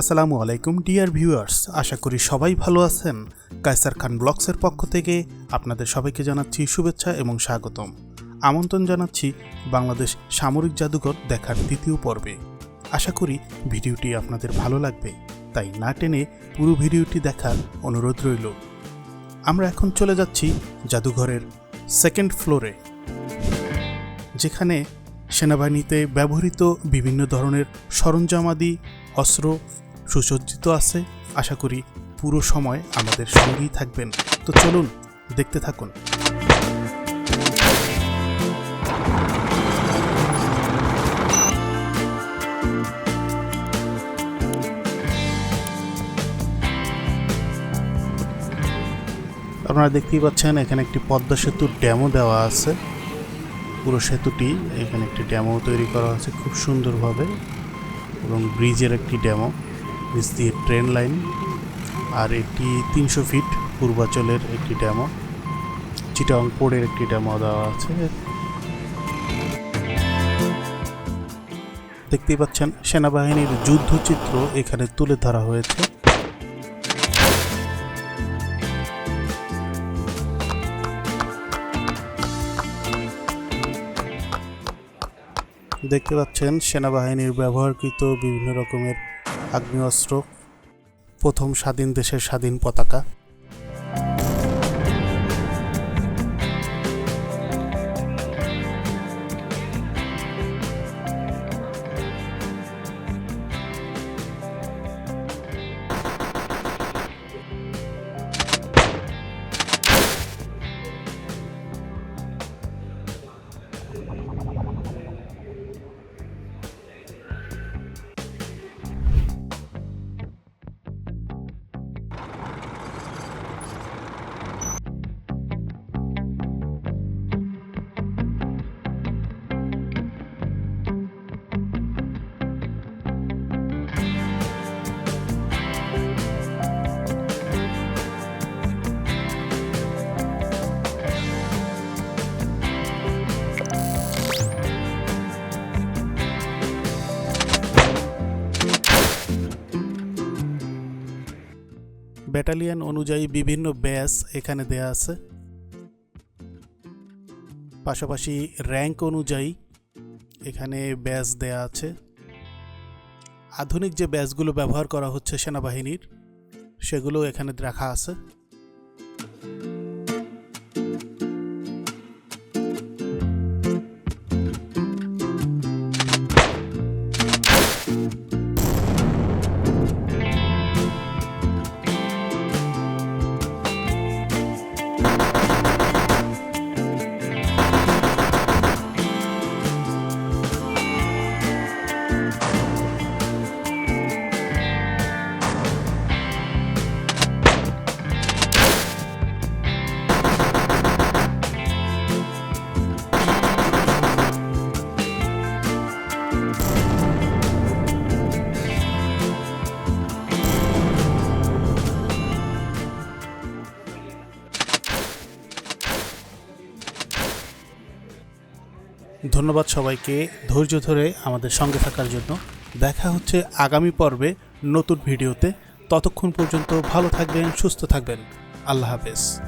আসসালামু আলাইকুম, dear viewers. আশা করি সবাই ভালো আছেন। কায়সার খান ব্লগসের পক্ষ থেকে আপনাদের সবাইকে জানাচ্ছি শুভেচ্ছা এবং স্বাগতম। আমন্ত্রণ জানাচ্ছি বাংলাদেশ সামরিক জাদুঘর দেখার দ্বিতীয় পর্বে। আশা করি ভিডিওটি আপনাদের ভালো লাগবে, তাই না টেনে পুরো ভিডিওটি দেখার অনুরোধ রইল। আমরা এখন চলে যাচ্ছি জাদুঘরের সেকেন্ড ফ্লোরে যেখানে সেনাবাহিনীতে ব্যবহৃত বিভিন্ন ধরনের সরঞ্জামাদি, অস্ত্র সুসজ্জিত আছে। আশা করি পুরো সময় আমাদের সঙ্গেই থাকবেন। তো চলুন, দেখতে থাকুন। আপনারা দেখতেই পাচ্ছেন, এখানে একটি পদ্মা সেতুর ড্যামও দেওয়া আছে। পুরো সেতুটি, এখানে একটি ড্যামো তৈরি করা হয়েছে খুব সুন্দরভাবে এবং ব্রিজের একটি ড্যামো নিচ দিয়ে ট্রেন লাইন। আর এটি তিনশো ফিট পূর্বাচলের একটি ড্যামো চিটাং পোর্টের একটি ড্যামো দেওয়া আছে। দেখতেই পাচ্ছেন, সেনাবাহিনীর যুদ্ধচিত্র এখানে তুলে ধরা হয়েছে। দেখতে পাচ্ছেন সেনাবাহিনীর ব্যবহারকৃত বিভিন্ন রকমের আগ্নেয়াস্ত্র প্রথম স্বাধীন দেশের স্বাধীন পতাকা। ব্যাটালিয়ন অনুযায়ী বিভিন্ন ব্যাস এখানে দেয়া আছে। পাশাপাশি র্যাঙ্ক অনুযায়ী এখানে ব্যাস দেয়া আছে। আধুনিক যে ব্যাসগুলো ব্যবহার করা হচ্ছে সেনাবাহিনীর, সেগুলো এখানে রাখা আছে। ধন্যবাদ সবাইকে ধৈর্য ধরে আমাদের সঙ্গে থাকার জন্য। দেখা হচ্ছে আগামী পর্বে নতুন ভিডিওতে। ততক্ষণ পর্যন্ত ভালো থাকবেন, সুস্থ থাকবেন। আল্লাহ হাফেজ।